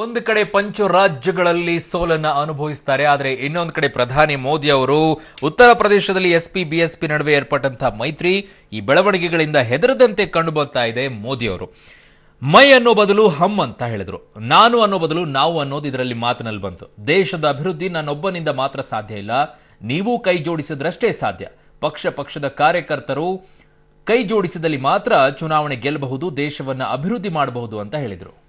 ಒಂದು ಕಡೆ ಪಂಚ ರಾಜ್ಯಗಳಲ್ಲಿ ಸೋಲನ್ನ ಅನುಭವಿಸ್ತಾರೆ, ಆದರೆ ಇನ್ನೊಂದು ಕಡೆ ಪ್ರಧಾನಿ ಮೋದಿ ಅವರು ಉತ್ತರ ಪ್ರದೇಶದಲ್ಲಿ ಎಸ್ಪಿ, ಬಿಎಸ್ಪಿ ನಡುವೆ ಏರ್ಪಟ್ಟಂತಹ ಮೈತ್ರಿ ಈ ಬೆಳವಣಿಗೆಗಳಿಂದ ಹೆದರದಂತೆ ಕಂಡು ಬರ್ತಾ ಇದೆ ಮೋದಿ ಅವರು. ಮೈ ಅನ್ನೋ ಬದಲು ಹಮ್ ಅಂತ ಹೇಳಿದ್ರು. ನಾನು ಅನ್ನೋ ಬದಲು ನಾವು ಅನ್ನೋದು ಇದರಲ್ಲಿ ಮಾತಿನಲ್ಲಿ ಬಂತು. ದೇಶದ ಅಭಿವೃದ್ಧಿ ನನ್ನೊಬ್ಬನಿಂದ ಮಾತ್ರ ಸಾಧ್ಯ ಇಲ್ಲ. ನೀವು ಕೈ ಜೋಡಿಸಿದ್ರಷ್ಟೇ ಸಾಧ್ಯ. ಪಕ್ಷ ಪಕ್ಷದ ಕಾರ್ಯಕರ್ತರು ಕೈ ಜೋಡಿಸಿದಲ್ಲಿ ಮಾತ್ರ ಚುನಾವಣೆ ಗೆಲ್ಲಬಹುದು, ದೇಶವನ್ನ ಅಭಿವೃದ್ಧಿ ಮಾಡಬಹುದು ಅಂತ ಹೇಳಿದರು.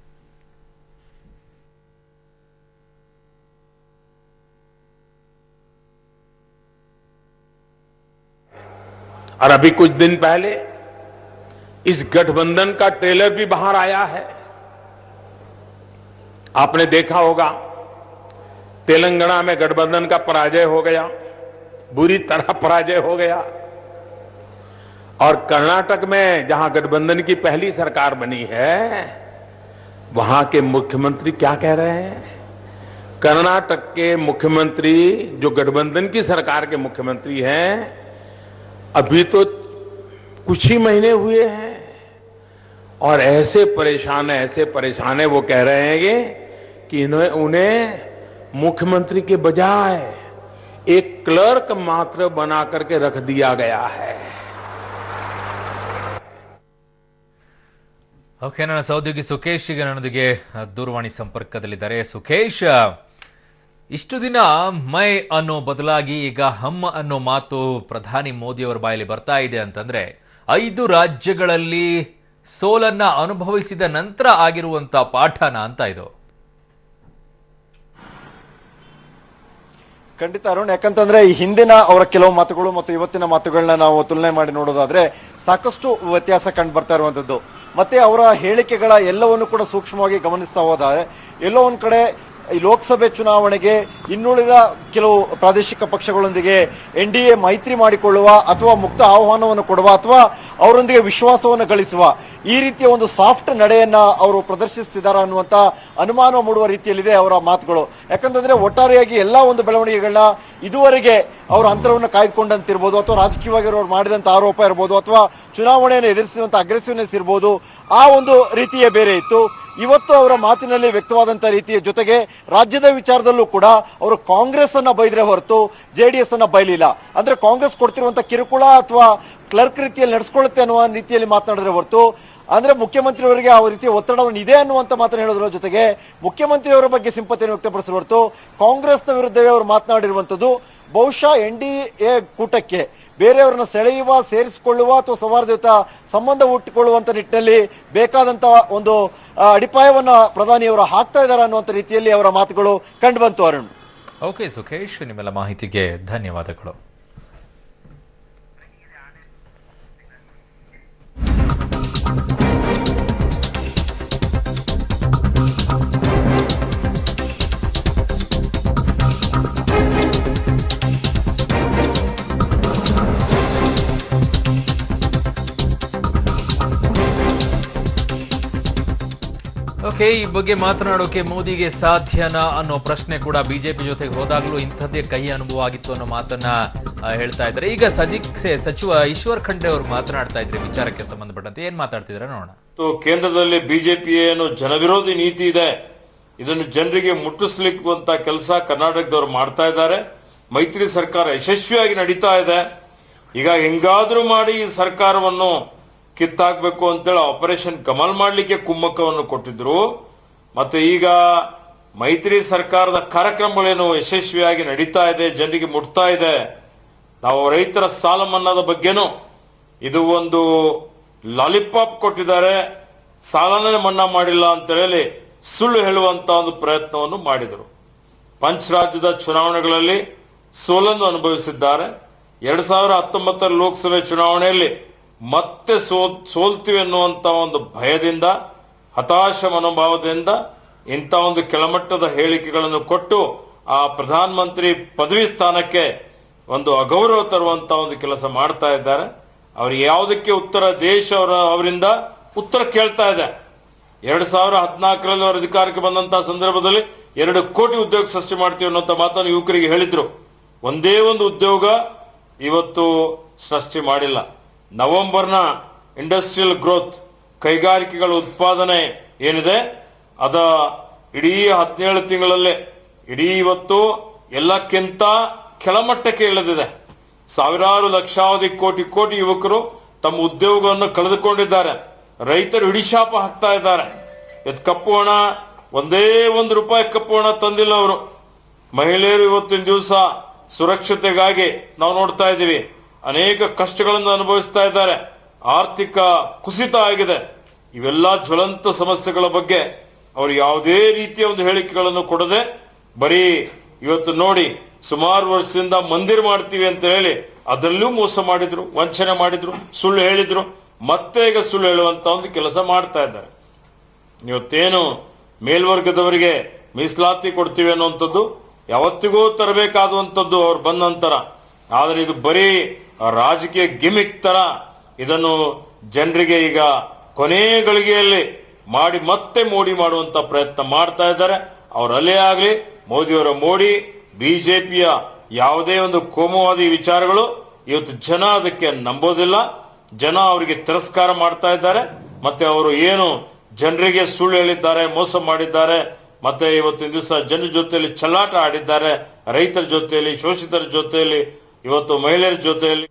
और अभी कुछ दिन पहले इस गठबंधन का ट्रेलर भी बाहर आया है। आपने देखा होगा, तेलंगाना में गठबंधन का पराजय हो गया, बुरी तरह पराजय हो गया। और कर्नाटक में जहाँ गठबंधन की पहली सरकार बनी है, वहाँ के मुख्यमंत्री क्या कह रहे हैं? कर्नाटक के मुख्यमंत्री, जो गठबंधन की सरकार के मुख्यमंत्री हैं अभी तो कुछ ही महीने हुए हैं और ऐसे परेशान है ऐसे परेशान है वो कह रहे हैं ये कि इन्हें उन्हें मुख्यमंत्री के बजाय एक क्लर्क मात्र बना करके रख दिया गया है ಓಕೆ ನನ್ನ ಸಹೋದ್ಯೋಗಿ ಸುಖೇಶ್ ಈಗ ನನ್ನೊಂದಿಗೆ ಅಹ್, ದೂರವಾಣಿ ಸಂಪರ್ಕದಲ್ಲಿದ್ದಾರೆ ಸುಖೇಶ್ ಇಷ್ಟು ದಿನ ಮೈ ಅನ್ನೋ ಬದಲಾಗಿ ಈಗ ಹಮ್ಮ ಅನ್ನೋ ಮಾತು ಪ್ರಧಾನಿ ಮೋದಿಯವರ ಬಾಯಲ್ಲಿ ಬರ್ತಾ ಇದೆ ಅಂತಂದ್ರೆ ಐದು ರಾಜ್ಯಗಳಲ್ಲಿ ಸೋಲನ್ನ ಅನುಭವಿಸಿದ ನಂತರ ಆಗಿರುವಂತ ಪಾಠನ ಅಂತ ಇದು. ಖಂಡಿತ ಅರುಣ್, ಯಾಕಂತಂದ್ರೆ ಈ ಹಿಂದಿನ ಅವರ ಕೆಲವು ಮಾತುಗಳು ಮತ್ತು ಇವತ್ತಿನ ಮಾತುಗಳನ್ನ ನಾವು ತುಲನೆ ಮಾಡಿ ನೋಡೋದಾದ್ರೆ ಸಾಕಷ್ಟು ವ್ಯತ್ಯಾಸ ಕಂಡು ಬರ್ತಾ ಇರುವಂತದ್ದು. ಮತ್ತೆ ಅವರ ಹೇಳಿಕೆಗಳ ಎಲ್ಲವನ್ನು ಕೂಡ ಸೂಕ್ಷ್ಮವಾಗಿ ಗಮನಿಸ್ತಾ ಹೋದಾದ್ರೆ ಎಲ್ಲೋ ಒಂದ್ ಕಡೆ ಈ ಲೋಕಸಭೆ ಚುನಾವಣೆಗೆ ಇನ್ನುಳಿದ ಕೆಲವು ಪ್ರಾದೇಶಿಕ ಪಕ್ಷಗಳೊಂದಿಗೆ ಎನ್ ಡಿ ಎ ಮೈತ್ರಿ ಮಾಡಿಕೊಳ್ಳುವ ಅಥವಾ ಮುಕ್ತ ಆಹ್ವಾನವನ್ನು ಕೊಡುವ ಅಥವಾ ಅವರೊಂದಿಗೆ ವಿಶ್ವಾಸವನ್ನು ಗಳಿಸುವ ಈ ರೀತಿಯ ಒಂದು ಸಾಫ್ಟ್ ನಡೆಯನ್ನ ಅವರು ಪ್ರದರ್ಶಿಸ್ತಿದ್ದಾರೆ ಅನ್ನುವಂತ ಅನುಮಾನ ಮೂಡುವ ರೀತಿಯಲ್ಲಿದೆ ಅವರ ಮಾತುಗಳು. ಯಾಕಂತಂದ್ರೆ ಒಟ್ಟಾರೆಯಾಗಿ ಎಲ್ಲಾ ಒಂದು ಬೆಳವಣಿಗೆಗಳನ್ನ ಇದುವರೆಗೆ ಅವರ ಅಂತರವನ್ನು ಕಾಯ್ದುಕೊಂಡಂತಿರ್ಬೋದು ಅಥವಾ ರಾಜಕೀಯವಾಗಿ ಅವರು ಮಾಡಿದಂತ ಆರೋಪ ಇರ್ಬೋದು ಅಥವಾ ಚುನಾವಣೆಯನ್ನು ಎದುರಿಸುವಂತ ಅಗ್ರೆಸಿವ್ನೆಸ್ ಇರ್ಬೋದು, ಆ ಒಂದು ರೀತಿಯೇ ಬೇರೆ ಇತ್ತು. ಇವತ್ತು ಅವರ ಮಾತಿನಲ್ಲಿ ವ್ಯಕ್ತವಾದಂತ ರೀತಿಯ ಜೊತೆಗೆ ರಾಜ್ಯದ ವಿಚಾರದಲ್ಲೂ ಕೂಡ ಅವರು ಕಾಂಗ್ರೆಸ್ ಅನ್ನ ಬೈದ್ರೆ ಹೊರತು ಜೆಡಿಎಸ್ ಅನ್ನ ಬೈಲಿಲ್ಲ. ಅಂದ್ರೆ ಕಾಂಗ್ರೆಸ್ ಕೊಡ್ತಿರುವಂತ ಕಿರುಕುಳ ಅಥವಾ ಕ್ಲರ್ಕ್ ರೀತಿಯಲ್ಲಿ ನಡೆಸ್ಕೊಳ್ಳುತ್ತೆ ಅನ್ನುವ ರೀತಿಯಲ್ಲಿ ಮಾತನಾಡಿದ್ರೆ ಹೊರತು, ಅಂದ್ರೆ ಮುಖ್ಯಮಂತ್ರಿಯವರಿಗೆ ಆ ರೀತಿಯ ಒತ್ತಡವನ್ನು ಇದೆ ಅನ್ನುವಂತ ಮಾತನ್ನು ಹೇಳೋದ್ರ ಜೊತೆಗೆ ಮುಖ್ಯಮಂತ್ರಿಯವರ ಬಗ್ಗೆ ಸಿಂಪತಿಯನ್ನು ವ್ಯಕ್ತಪಡಿಸಿದ ಹೊರತು ಕಾಂಗ್ರೆಸ್ನ ವಿರುದ್ಧವೇ ಅವರು ಮಾತನಾಡಿರುವಂತದ್ದು. ಬಹುಶಃ ಎನ್ ಡಿ ಎ ಕೂಟಕ್ಕೆ ಬೇರೆಯವರನ್ನ ಸೆಳೆಯುವ, ಸೇರಿಸಿಕೊಳ್ಳುವ ಅಥವಾ ಸೌಹಾರ್ದಯುತ ಸಂಬಂಧ ಹುಟ್ಟಿಕೊಳ್ಳುವಂತ ನಿಟ್ಟಿನಲ್ಲಿ ಬೇಕಾದಂತ ಒಂದು ಅಡಿಪಾಯವನ್ನು ಪ್ರಧಾನಿಯವರು ಹಾಕ್ತಾ ಇದ್ದಾರೆ ಅನ್ನುವಂತ ರೀತಿಯಲ್ಲಿ ಅವರ ಮಾತುಗಳು ಕಂಡುಬಂತು ಅರುಣ್. ಓಕೆ ಸುಖೇಶ್ ನಿಮ್ಮೆಲ್ಲ ಮಾಹಿತಿಗೆ ಧನ್ಯವಾದಗಳು. ಓಕೆ, ಈ ಬಗ್ಗೆ ಮಾತನಾಡೋಕೆ ಮೋದಿಗೆ ಸಾಧ್ಯನಾ ಅನ್ನೋ ಪ್ರಶ್ನೆ ಕೂಡ ಬಿಜೆಪಿ ಜೊತೆಗೆ ಹೋದಾಗಲೂ ಇಂಥದ್ದೇ ಕಹಿ ಅನುಭವ ಆಗಿತ್ತು ಅನ್ನೋ ಮಾತನ್ನ ಹೇಳ್ತಾ ಇದ್ದಾರೆ. ಈಗ ಸಜಿಕ್ಸೆ ಸಚಿವ ಈಶ್ವರ್ ಖಂಡ್ರೆ ಅವರು ಮಾತನಾಡ್ತಾ ಇದ್ರೆ ವಿಚಾರಕ್ಕೆ ಸಂಬಂಧಪಟ್ಟಂತೆ. ಏನ್ ಮಾತಾಡ್ತಿದ್ರೆ ನೋಡೋಣ. ಕೇಂದ್ರದಲ್ಲಿ ಬಿಜೆಪಿ ಏನು ಜನವಿರೋಧಿ ನೀತಿ ಇದೆ. ಇದನ್ನು ಜನರಿಗೆ ಮುಟ್ಟಿಸ್ಲಿಕ್ಕುವಂತ ಕೆಲಸ ಕರ್ನಾಟಕದವರು ಮಾಡ್ತಾ ಇದ್ದಾರೆ. ಮೈತ್ರಿ ಸರ್ಕಾರ ಯಶಸ್ವಿಯಾಗಿ ನಡೀತಾ ಇದೆ. ಈಗ ಹೆಂಗಾದ್ರೂ ಮಾಡಿ ಈ ಸರ್ಕಾರವನ್ನು ಕಿತ್ತಾಕ್ಬೇಕು ಅಂತೇಳಿ ಆಪರೇಷನ್ ಕಮಲ್ ಮಾಡ್ಲಿಕ್ಕೆ ಕುಮ್ಮಕ್ಕವನ್ನು ಕೊಟ್ಟಿದ್ರು. ಮತ್ತೆ ಈಗ ಮೈತ್ರಿ ಸರ್ಕಾರದ ಕಾರ್ಯಕ್ರಮಗಳೇನು ಯಶಸ್ವಿಯಾಗಿ ನಡೀತಾ ಇದೆ, ಜನರಿಗೆ ಮುಟ್ತಾ ಇದೆ. ನಾವು ರೈತರ ಸಾಲ ಮನ್ನಾದ ಬಗ್ಗೆನೂ ಇದು ಒಂದು ಲಾಲಿಪಾಪ್ ಕೊಟ್ಟಿದ್ದಾರೆ. ಸಾಲನೇ ಮನ್ನಾ ಮಾಡಿಲ್ಲ ಅಂತ ಹೇಳಿ ಸುಳ್ಳು ಹೇಳುವಂತ ಒಂದು ಪ್ರಯತ್ನವನ್ನು ಮಾಡಿದರು. ಪಂಚ್ ರಾಜ್ಯದ ಚುನಾವಣೆಗಳಲ್ಲಿ ಸೋಲನ್ನು ಅನುಭವಿಸಿದ್ದಾರೆ. ಎರಡ್ ಸಾವಿರ ಹತ್ತೊಂಬತ್ತರ ಲೋಕಸಭೆ ಚುನಾವಣೆಯಲ್ಲಿ ಮತ್ತೆ ಸೋ ಸೋಲ್ತೀವಿ ಅನ್ನುವಂತ ಒಂದು ಭಯದಿಂದ ಹತಾಶ ಮನೋಭಾವದಿಂದ ಇಂಥ ಒಂದು ಕೆಳಮಟ್ಟದ ಹೇಳಿಕೆಗಳನ್ನು ಕೊಟ್ಟು ಆ ಪ್ರಧಾನ ಮಂತ್ರಿ ಪದವಿ ಸ್ಥಾನಕ್ಕೆ ಒಂದು ಅಗೌರವ ತರುವಂತ ಒಂದು ಕೆಲಸ ಮಾಡ್ತಾ ಇದ್ದಾರೆ. ಅವ್ರು ಯಾವುದಕ್ಕೆ ಉತ್ತರ ದೇಶ ಅವರ, ಅವರಿಂದ ಉತ್ತರ ಕೇಳ್ತಾ ಇದೆ. ಎರಡ್ ಸಾವಿರ ಹದಿನಾಲ್ಕರಲ್ಲಿ ಅವರು ಅಧಿಕಾರಕ್ಕೆ ಬಂದಂತಹ ಸಂದರ್ಭದಲ್ಲಿ ಎರಡು ಕೋಟಿ ಉದ್ಯೋಗ ಸೃಷ್ಟಿ ಮಾಡ್ತೀವಿ ಅನ್ನೋಂಥ ಮಾತನ್ನು ಯುವಕರಿಗೆ ಹೇಳಿದ್ರು. ಒಂದೇ ಒಂದು ಉದ್ಯೋಗ ಇವತ್ತು ಸೃಷ್ಟಿ ಮಾಡಿಲ್ಲ. ನವೆಂಬರ್ನ ಇಂಡಸ್ಟ್ರಿಯಲ್ ಗ್ರೋತ್, ಕೈಗಾರಿಕೆಗಳ ಉತ್ಪಾದನೆ ಏನಿದೆ, ಅದ ಇಡೀ ಹದಿನೇಳು ತಿಂಗಳಲ್ಲೇ, ಇಡೀ ಇವತ್ತು ಎಲ್ಲಕ್ಕಿಂತ ಕೆಳಮಟ್ಟಕ್ಕೆ ಇಳಿದಿದೆ. ಸಾವಿರಾರು ಲಕ್ಷಾವಧಿ ಕೋಟಿ ಕೋಟಿ ಯುವಕರು ತಮ್ಮ ಉದ್ಯೋಗವನ್ನು ಕಳೆದುಕೊಂಡಿದ್ದಾರೆ. ರೈತರು ಹಿಡಿಶಾಪ ಹಾಕ್ತಾ ಇದ್ದಾರೆ. ಇದು ಕಪ್ಪು ಹಣ, ಒಂದೇ ಒಂದು ರೂಪಾಯಿ ಕಪ್ಪು ಹಣ ತಂದಿಲ್ಲ ಅವರು. ಮಹಿಳೆಯರು ಇವತ್ತಿನ ದಿವಸ ಸುರಕ್ಷತೆಗಾಗಿ ನಾವು ನೋಡ್ತಾ ಇದ್ದೀವಿ. ಅನೇಕ ಕಷ್ಟಗಳನ್ನು ಅನುಭವಿಸ್ತಾ ಇದ್ದಾರೆ. ಆರ್ಥಿಕ ಕುಸಿತ ಆಗಿದೆ. ಇವೆಲ್ಲ ಜ್ವಲಂತ ಸಮಸ್ಯೆಗಳ ಬಗ್ಗೆ ಅವರು ಯಾವುದೇ ರೀತಿಯ ಒಂದು ಹೇಳಿಕೆಗಳನ್ನು ಕೊಡದೆ ಬರೀ ಇವತ್ತು ನೋಡಿ ಸುಮಾರು ವರ್ಷದಿಂದ ಮಂದಿರ ಮಾಡ್ತೀವಿ ಅಂತ ಹೇಳಿ ಅದರಲ್ಲೂ ಮೋಸ ಮಾಡಿದ್ರು, ವಂಚನೆ ಮಾಡಿದ್ರು, ಸುಳ್ಳು ಹೇಳಿದ್ರು, ಮತ್ತೆ ಈಗ ಸುಳ್ಳು ಹೇಳುವಂತ ಒಂದು ಕೆಲಸ ಮಾಡ್ತಾ ಇದ್ದಾರೆ. ಇವತ್ತೇನು ಮೇಲ್ವರ್ಗದವರಿಗೆ ಮೀಸಲಾತಿ ಕೊಡ್ತೀವಿ ಅನ್ನುವಂಥದ್ದು ಯಾವತ್ತಿಗೂ ತರಬೇಕಾದಂಥದ್ದು ಅವ್ರು ಬಂದ ನಂತರ. ಆದರೆ ಇದು ಬರೀ ರಾಜಕೀಯ ಗಿಮಿಕ್ ತರ ಇದನ್ನು ಜನರಿಗೆ ಈಗ ಕೊನೆ ಗಳಿಗೆಯಲ್ಲಿ ಮಾಡಿ ಮತ್ತೆ ಮೋಡಿ ಮಾಡುವಂತ ಪ್ರಯತ್ನ ಮಾಡ್ತಾ ಇದ್ದಾರೆ. ಅವರಲ್ಲೇ ಆಗಲಿ, ಮೋದಿಯವರ ಮೋಡಿ, ಬಿಜೆಪಿಯ ಯಾವುದೇ ಒಂದು ಕೋಮುವಾದಿ ವಿಚಾರಗಳು ಇವತ್ತು ಜನ ಅದಕ್ಕೆ ನಂಬೋದಿಲ್ಲ. ಜನ ಅವರಿಗೆ ತಿರಸ್ಕಾರ ಮಾಡ್ತಾ ಇದ್ದಾರೆ. ಮತ್ತೆ ಅವರು ಏನು ಜನರಿಗೆ ಸುಳ್ಳು ಹೇಳಿದ್ದಾರೆ, ಮೋಸ ಮಾಡಿದ್ದಾರೆ, ಮತ್ತೆ ಇವತ್ತಿನ ದಿವಸ ಜನರ ಜೊತೆಯಲ್ಲಿ ಚಲ್ಲಾಟ ಆಡಿದ್ದಾರೆ. ರೈತರ ಜೊತೆಯಲ್ಲಿ, ಶೋಷಿತರ ಜೊತೆಯಲ್ಲಿ ಇವತ್ತು ಮಹಿಳೆಯರ ಜೊತೆಯಲ್ಲಿ